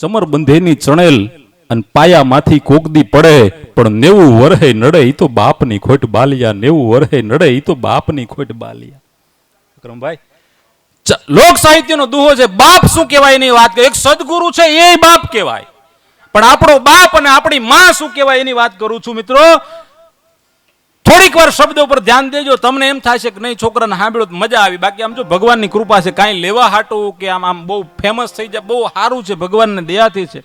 ચમર બંધેની ચણેલ અને પાયામાંથી કોકદી પડે, પણ નેવું વરહે નડે એ તો બાપની ખોટ બાલિયા, નેવું વરહે નડે એ તો બાપની ખોટ બાલિયા. વિક્રમભાઈ લોક સાહિત્યનો દુહો છે, બાપ શું કહેવાય એની વાત કરે? એક સદગુરુ છે એ બાપ કહેવાય. પણ આપણો બાપ અને આપણી માં શું કહેવાય એની વાત કરું છું મિત્રો? થોડીક વાર શબ્દો પર ધ્યાન દેજો. તમને એમ છે કે નહીં, છોકરાને સાંભળ્યો મજા આવી. બાકી આમ જો ભગવાનની કૃપા છે, કાંઈ લેવા હાટું કે આમ આમ બહુ ફેમસ થઈ જાય, બહુ સારું છે, ભગવાનને દયાથી છે.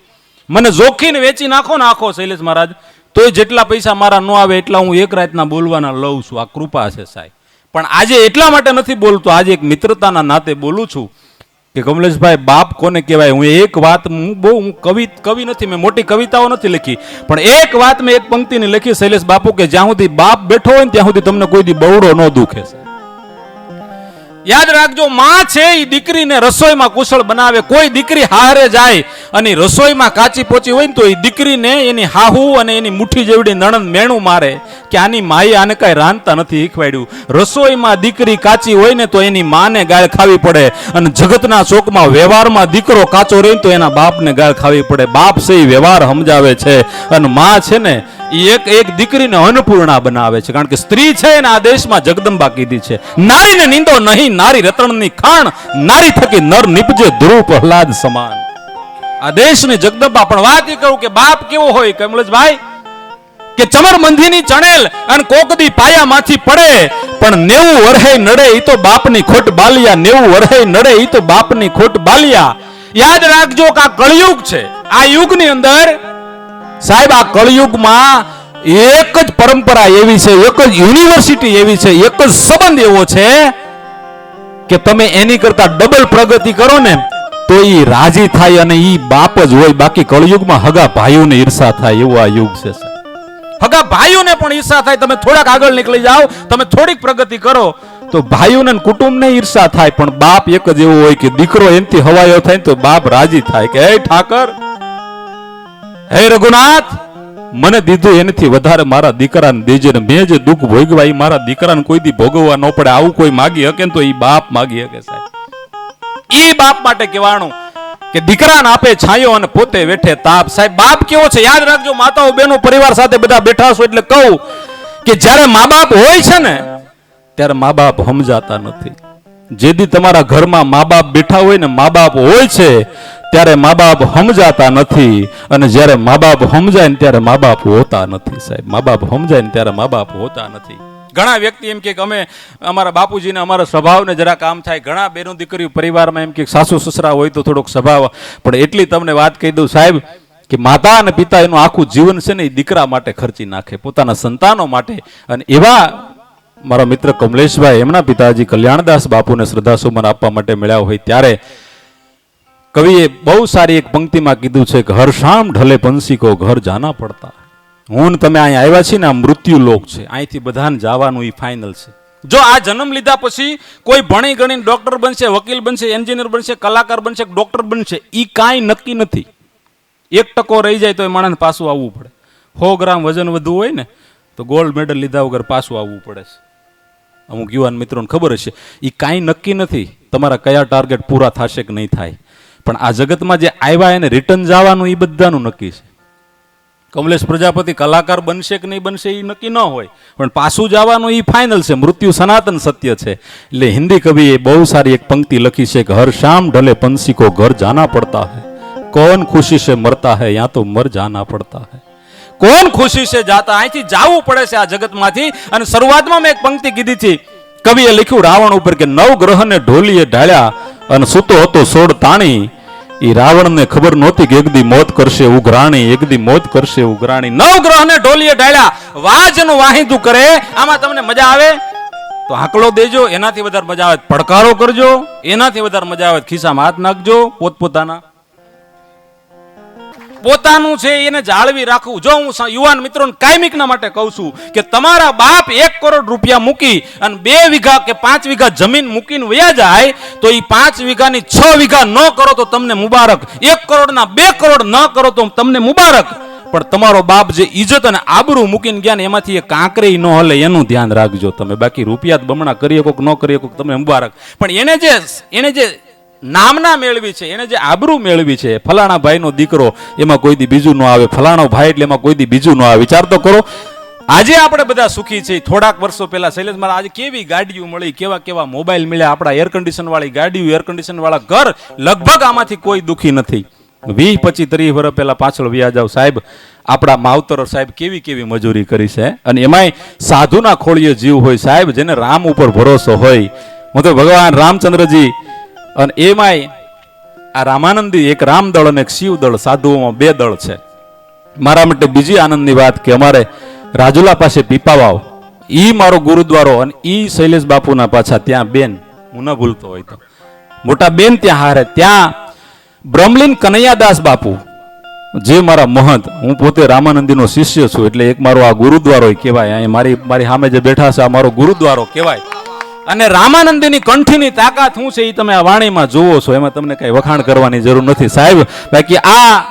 મને જોખીને વેચી નાખો ને આખો, શૈલેષ મહારાજ. તોય જેટલા પૈસા મારા ન આવે એટલા હું એક રાતના બોલવાના લઉં છું. આ કૃપા છે સાહેબ. પણ આજે એટલા માટે નથી બોલતો, આજે એક મિત્રતાના નાતે બોલું છું. કે કમલેશભાઈ, બાપ કોને કહેવાય? હું એક વાત હું બહુ હું કવિ કવિ નથી, મેં મોટી કવિતાઓ નથી લખી. પણ એક વાત મેં એક પંક્તિની લખી, શૈલેષ બાપુ, કે જ્યાં સુધી બાપ બેઠો હોય ને ત્યાં સુધી તમને કોઈ દી બવડો ન દુખે છે યાદ રાખજો, માં છે એ દીકરીને રસોઈમાં કુશળ બનાવે, કોઈ દીકરી હારે જાય અને રસોઈમાં કાચી પોચી હોય ને તો એ દીકરીને એની હાહુ અને એની મુઠ્ઠી જેવડી નણંદ મેણું મારે કે આની માએ આને કાંઈ રાંધતા નથી શીખવાડ્યું. રસોઈમાં દીકરી કાચી હોય ને તો એની માને ગાળ ખાવી પડે અને જગતના ચોકમાં વ્યવહારમાં દીકરો કાચો રહે તો એના બાપને ગાળ ખાવી પડે. બાપ છે એ વ્યવહાર સમજાવે છે. અને માં છે ને એક એક દીકરીને અન્નપૂર્ણા બનાવે છે. કારણ કે સ્ત્રી છે એને આ દેશમાં જગદંબા કીધી છે. નારીને નિંદો નહીં. નારી રતણની ખાણ. નારી થકી નર નિપજે ધ્રુવ પ્રહલાદ સમાન. આ દેશની જગદંબા પણ વાત એ કહું કે બાપ કેવો હોય કમલેશભાઈ? કે ચમર મંધીની ચણેલ અને કોકદી પાયામાંથી પડે. પણ નેવું વરહે નડે ઈ તો બાપની ખોટ બાલિયા. નેવું વરહે નડે ઈ તો બાપની ખોટ બાલિયા. યાદ રાખજો કે આ કળિયુગ છે. આ યુગની અંદર સાહેબ, આ કળિયુગમાં એક જ પરંપરા એવી છે, એક જ યુનિવર્સિટી એવી છે, એક જ સંબંધ એવો છે કે તમે એની કરતા ડબલ પ્રગતિ કરો ને, તો એ રાજી થાય અને એ બાપ જ હોય. બાકી કળિયુગમાં હગા ભાઈઓને ઈર્ષા થાય એવું આ યુગ છે હગા ભાઈઓને પણ ઈર્ષા થાય. તમે થોડાક આગળ નીકળી જાઓ, તમે થોડીક પ્રગતિ કરો, તો ભાઈઓને કુટુંબને ઈર્ષા થાય. પણ બાપ એક જ એવો હોય કે દીકરો એનથી હવાયો થાય તો બાપ રાજી થાય કે હે ઠાકર હે રઘુનાથ, મને દીધું એનાથી વધારે મારા દીકરાને દેજે ને મેં જે દુઃખ ભોગવા એ મારા દીકરાને કોઈ દી ભોગવવા ન પડે. આવું કોઈ માગી હકે ને તો એ બાપ માગી હકે સાહેબ. ઈ બાપ માટે કહેવાનું કે દીકરાને આપે છાંયો અને પોતે વેઠે તાપ. સાહેબ, બાપ કેવો છે? યાદ રાખજો, માતાઓ બેનો પરિવાર સાથે બધા બેઠા છો એટલે કહું કે જ્યારે મા બાપ હોય છે ને, ત્યારે મા બાપ સમજાતા નથી. જેથી તમારા ઘરમાં મા બાપ બેઠા હોય ને મા બાપ હોય છે ત્યારે મા બાપ સમજાતા નથી. અને જ્યારે મા બાપ સમજાય ને ત્યારે મા બાપ હોતા નથી, સાહેબ. મા બાપ સમજાય ને ત્યારે મા બાપ હોતા નથી. ઘણા વ્યક્તિ એમ કે અમે અમારા બાપુજીને, અમારા સ્વભાવને જરા કામ થાય. ઘણા બેનો દીકરીઓ પરિવારમાં એમ કે સાસુ, સસરા હોય તો થોડોક સ્વભાવ. પણ એટલી તમને વાત કહી દઉં, સાહેબ, કે માતા અને પિતા એનું આખું જીવન છે ને એ દીકરા માટે ખર્ચી નાખે, પોતાના સંતાનો માટે. અને એવા મારા મિત્ર કમલેશભાઈ, એમના પિતાજી કલ્યાણદાસ બાપુને શ્રદ્ધાસુમન આપવા માટે મળ્યા હોય ત્યારે કવિએ બહુ સારી એક પંક્તિમાં કીધું છે કે, હર શામ ઢલે પંસી કો ઘર જાના પડતા. હું તમે અહીંયા આવ્યા છીએ ને, આ મૃત્યુ લોક છે. અહીંથી બધાને જવાનું એ ફાઇનલ છે. જો આ જન્મ લીધા પછી કોઈ ભણી ગણી ડોક્ટર બનશે, વકીલ બનશે એન્જિનિયર બનશે, કલાકાર બનશે ડોક્ટર બનશે એ કાંઈ નક્કી નથી. એક ટકો રહી જાય તો એ માણસને પાછું આવવું પડે. સો ગ્રામ વજન વધુ હોય ને, તો ગોલ્ડ મેડલ લીધા વગર પાછું આવવું પડે છે. અમુક યુવાન મિત્રોને ખબર હશે એ કાંઈ નક્કી નથી. તમારા કયા ટાર્ગેટ પૂરા થશે કે નહીં થાય? પણ આ જગતમાં જે આવ્યા એને રિટર્ન જવાનું એ બધાનું નક્કી છે. કમલેશ પ્રજાપતિ કલાકાર બનશે કે નહીં બનશે એ નક્કી ન હોય. પણ પાછું જવાનું એ ફાઇનલ છે. મૃત્યુ સનાતન સત્ય છે. એટલે હિન્દી કવિએ બહુ સારી એક પંક્તિ લખી છે કે હર શામ ઢલે પંછી કો ઘર જાના પડતા હૈ. કોન ખુશી છે મરતા હૈ? યા તો મર જાના પડતા હૈ. કોણ ખુશી છે જાતા? અહીંથી જવું પડે છે આ જગતમાંથી. અને શરૂઆતમાં મેં એક પંક્તિ કીધી હતી. કવિએ લખ્યું રાવણ ઉપર કે નવ ગ્રહને ઢોલીએ ઢાળ્યા. અને સૂતો હતો સોળ તાણી. એ રાવણને ખબર નહોતી કે એક દી મોત કરશે, ઉઘરાણી એક દી મોત કરશે, ઉઘરાણી. નવ ગ્રહને ઢોલીએ ઢાળ્યા. વાજનું વાહિંદું કરે. આમાં તમને મજા આવે? તો આંકડો દેજો, એનાથી વધારે મજા આવે. પડકારો કરજો, એનાથી વધારે મજા આવે. ખિસ્સામાં હાથ નાખજો, પોતપોતાના પોતાનું છે એને જાળવી રાખવું. જો હું યુવાન મિત્રોને કાયમિકના માટે કહું છું કે તમારા બાપ એક કરોડ રૂપિયા મૂકી અને બે વીઘા કે પાંચ વીઘા જમીન મૂકીને વયા જાય, તો એ પાંચ વીઘાની છ વીઘા ન કરો તો તમને મુબારક. એક કરોડના બે કરોડ ન કરો તો તમને મુબારક. પણ તમારો બાપ જે ઇજ્જત અને આબરૂ મૂકીને ગયા ને એમાંથી એ કાંકરી ન હલે, એનું ધ્યાન રાખજો. તમે બાકી રૂપિયા બમણા કરીએ કોક, ન કરીએ કોક, તમને મુબારક. પણ એને જે એને જે નામના મેળવી છે, એને જે આબરૂ મેળવી છે, ફલાણા ભાઈનો દીકરો, એમાં કોઈ દી બીજું ન આવે, ફલાણો ભાઈ એટલે એમાં કોઈ દી બીજું ન આવે. વિચાર તો કરો. આજે આપણે બધા સુખી છીએ, થોડાક વર્ષો પહેલા શૈલેષ મારા આજે કેવી ગાડીઓ મળી, કેવા કેવા મોબાઈલ મળ્યા આપણા એર કન્ડિશન વાળી ગાડીઓ એર કન્ડિશન વાળા ઘર, લગભગ આમાંથી કોઈ દુખી નથી. વીસ પચીસ ત્રીસ વર્ષ પહેલા પાછળ વ્યાજ જાવ સાહેબ, આપણા માવતર સાહેબ કેવી કેવી મજૂરી કરી છે અને એમાંય સાધુના ખોળીએ જીવ હોય સાહેબ, જેને રામ ઉપર ભરોસો હોય. હું તો ભગવાન રામચંદ્રજી અને એમાંય આ રામાનંદી એક રામદળ અને એક શિવદળ સાધુઓમાં બે દળ છે. મારા માટે બીજી આનંદની વાત કે અમારે રાજુલા પાસે પીપાવાવ. એ મારો ગુરુદ્વારો અને ઈ શૈલેષ બાપુના પાછા ત્યાં બેન, હું ન ભૂલતો હોય તો. મોટા બેન ત્યાં હારે, ત્યાં બ્રહ્મલીન કનૈયાદાસ બાપુ, જે મારા મહંત, હું પોતે રામાનંદીનો શિષ્ય છું, એટલે એક મારો આ ગુરુદ્વારો કહેવાય. અહીં મારી મારી સામે જે બેઠા છે, આ મારો ગુરુદ્વારો કહેવાય. અને રામાનંદીની કંઠીની તાકાત શું છે એ તમે આ વાણીમાં જુઓ છો. એમાં તમને કઈ વખાણ કરવાની જરૂર નથી. સાહેબ, બાકી આ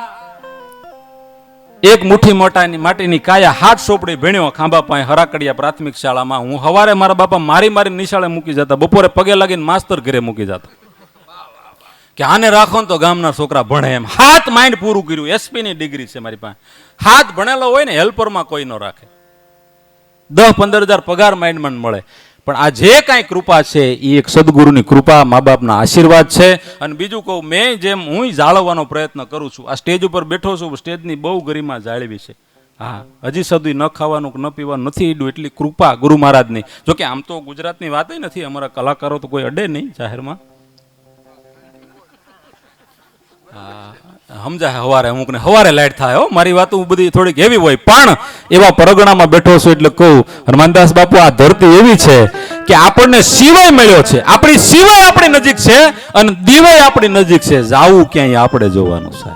એક મુઠ્ઠી મોટાની માટીની કાયા હાથ સોપડી ભીણ્યો ખાંભા પાસે હરાકડિયા પ્રાથમિક શાળામાં. હું હવારે મારા બાપા મારી મારી નિશાળે મૂકી જતા, બપોરે પગે લાગીને માસ્તર ઘરે મૂકી જતા. કે આને રાખો ને તો ગામના છોકરા ભણે એમ. હાથ માઇન્ડ પૂરું કર્યું. એસપી ની ડિગ્રી છે મારી પાસે. હાથ ભણેલો હોય ને, હેલ્પરમાં કોઈ ન રાખે. દસ પંદર હજાર પગાર માઇન્ડમાં મળે. પણ આ જે કાંઈ કૃપા છે એ એક સદગુરુની કૃપા મા બાપના આશીર્વાદ છે. અને બીજું કહું, મેં જેમ હું જાળવવાનો પ્રયત્ન કરું છું, આ સ્ટેજ ઉપર બેઠો છું સ્ટેજની બહુ ગરિમા જાળવી છે. હા, હજી સુધી ન ખાવાનું, ન પીવાનું નથી ઈડું, એટલી કૃપા ગુરુ મહારાજની. જોકે આમ તો ગુજરાતની વાત નથી, અમારા કલાકારો તો કોઈ અડે નહીં જાહેરમાં. સમજાય હવારે અમુકને. હવારે લાઈટ થાય હો. મારી વાત બધી થોડીક એવી હોય. પણ એવા પરગણામાં બેઠો છું એટલે કહું હનુમાનદાસ બાપુ, આ ધરતી એવી છે કે આપણને સિવાય મળ્યો છે. આપણી સિવાય આપણી નજીક છે અને દિવાય આપણી નજીક છે. જાવું ક્યાંય આપણે જોવાનું છે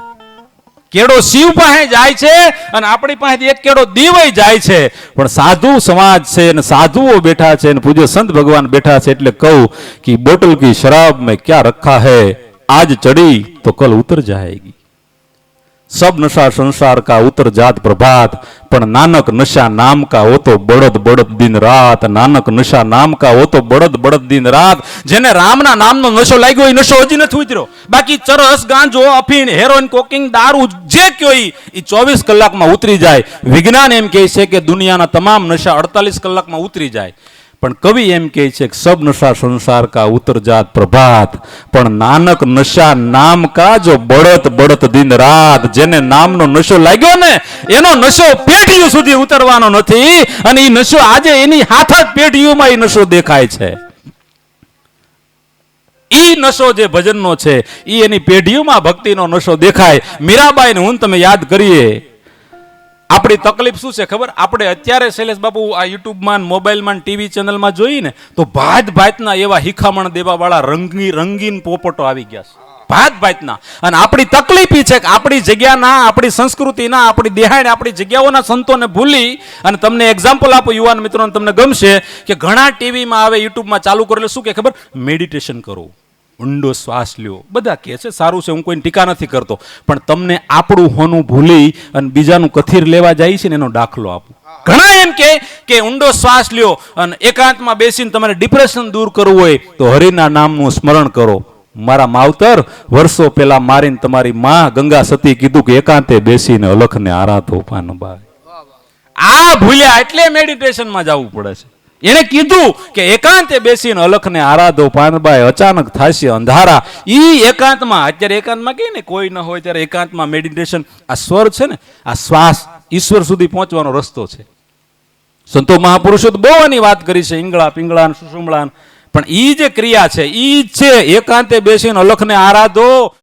કેડો શિવ પાસે જાય છે અને આપણી પાસે એક કેડો દિવય જાય છે. પણ સાધુ સમાજ છે અને સાધુઓ બેઠા છે અને પૂજ્ય સંત ભગવાન બેઠા છે એટલે કહું કે બોટલ કી શરાબ મેં ક્યાં રખા હૈ? આજ ચડી તો કલ ઉતર જાયગી. सब नशा संसार का उतर जात प्रभात પણ નાનક નશા નામ કા હો તો બળદ બળદ દિન રાત નાનક નશા નામ કા હો તો બળદ બળદ દિન રાત જેને રામના નામનો નશો લાગ્યો એ નશો હજી નથી ઉતર્યો બાકી ચરસ ગાંજો અફીણ હેરોઇન કોકિંગ દારૂ જે કયો ઈ ઈ ચોવીસ કલાકમાં ઉતરી જાય વિજ્ઞાન એમ કહે છે કે દુનિયાના તમામ નશા અડતાલીસ કલાકમાં ઉતરી જાય પણ કવિ એમ કહે છે કે સબ નશા સંસાર કા ઉતર જાત પ્રભાત. પણ નાનક નશા નામ કા જો બળત બળત દિન રાત? જેને નામનો નશો લાગ્યો ને, એનો નશો પેઢીઓ સુધી ઉતરવાનો નથી અને એ નશો આજે એની હાથ જ પેઢીઓમાં એ નશો દેખાય છે. ઈ નશો જે ભજનનો છે એ એની પેઢીઓમાં ભક્તિનો નશો દેખાય. મીરાબાઈને હું તમે યાદ કરીએ. આપણી તકલીફ શું છે ખબર? આપણે અત્યારે શૈલેષ બાપુ આ યુટ્યુબમાં મોબાઈલમાં ટીવી ચેનલમાં જોઈએ ને તો ભાત ભાતના એવા હિખામણ દેવાવાળા રંગી રંગીન પોપટો આવી ગયા છે. ભાત ભાતના. અને આપણી તકલીફ એ છે કે આપણી જગ્યાના આપણી સંસ્કૃતિના આપણી દેહાણ આપણી જગ્યાઓના સંતોને ભૂલી અને તમને એક્ઝામ્પલ આપો યુવાન મિત્રોને તમને ગમશે કે ઘણા ટીવીમાં આવે, યુટ્યુબમાં ચાલુ કરેલું શું કે ખબર? મેડિટેશન કરો. ઊંડો શ્વાસ લ્યો. બધા કહે છે, સારું છે, હું કોઈને ટીકા નથી કરતો. પણ તમને આપણું હોનું ભૂલી અને બીજાનું કથીર લેવા જાય છે ને એનો દાખલો આપો. ઘણા એમ કે કે ઊંડો શ્વાસ લ્યો અને એકાંતમાં બેસીને તમારે ડિપ્રેશન દૂર કરવું હોય તો હરિના નામનું સ્મરણ કરો. મારા માવતર, વર્ષો પહેલા મારીને તમારી માં ગંગા સતી કીધું કે એકાંતે બેસીને અલખને આરાધો પાનબાઈ આ ભૂલ્યા એટલે મેડિટેશનમાં જવું પડે છે. એને કીધું કે એકાંતે બેસીને અલખને આરાધો પાનબાઈ અચાનક થશે અંધારા. ઈ એકાંતમાં, અત્યારે એકાંતમાં કહીએ ને કોઈ ન હોય ત્યારે એકાંતમાં મેડિટેશન આ સ્વર છે ને, આ શ્વાસ ઈશ્વર સુધી પહોંચવાનો રસ્તો છે. સંતો મહાપુરુષો તો બહુ આની વાત કરી છે, ઈંગળા પિંગળા સુષુમળા પણ ઈ જે ક્રિયા છે, ઈ છે, એકાંતે બેસીને અલખને આરાધો.